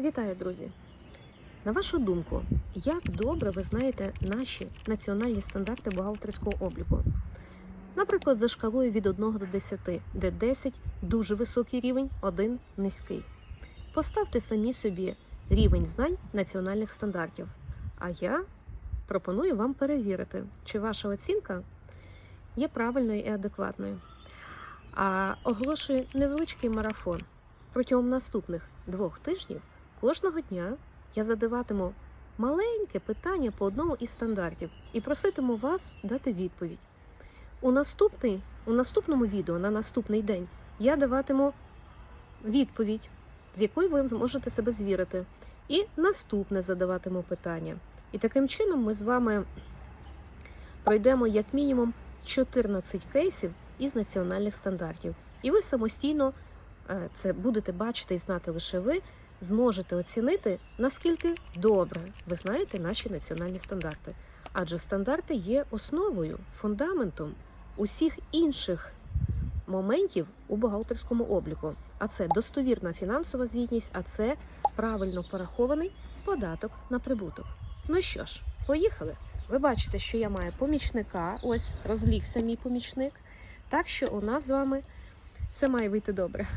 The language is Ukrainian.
Вітаю, друзі! На вашу думку, як добре ви знаєте наші національні стандарти бухгалтерського обліку? Наприклад, за шкалою від 1 до 10, де 10 дуже високий рівень, 1 низький. Поставте самі собі рівень знань національних стандартів. А я пропоную вам перевірити, чи ваша оцінка є правильною і адекватною. А оголошую невеличкий марафон. Протягом наступних двох тижнів кожного дня я задаватиму маленьке питання по одному із стандартів і проситиму вас дати відповідь. У, наступний, у наступному відео на наступний день я даватиму відповідь, з якою ви зможете себе звірити. І наступне задаватиму питання. І таким чином ми з вами пройдемо як мінімум 14 кейсів із національних стандартів. І ви самостійно це будете бачити і знати лише ви, зможете оцінити, наскільки добре ви знаєте наші національні стандарти. Адже стандарти є основою, фундаментом усіх інших моментів у бухгалтерському обліку. А це достовірна фінансова звітність, а це правильно порахований податок на прибуток. Ну що ж, поїхали. Ви бачите, що я маю помічника. Ось розлігся мій помічник. Так що у нас з вами все має вийти добре.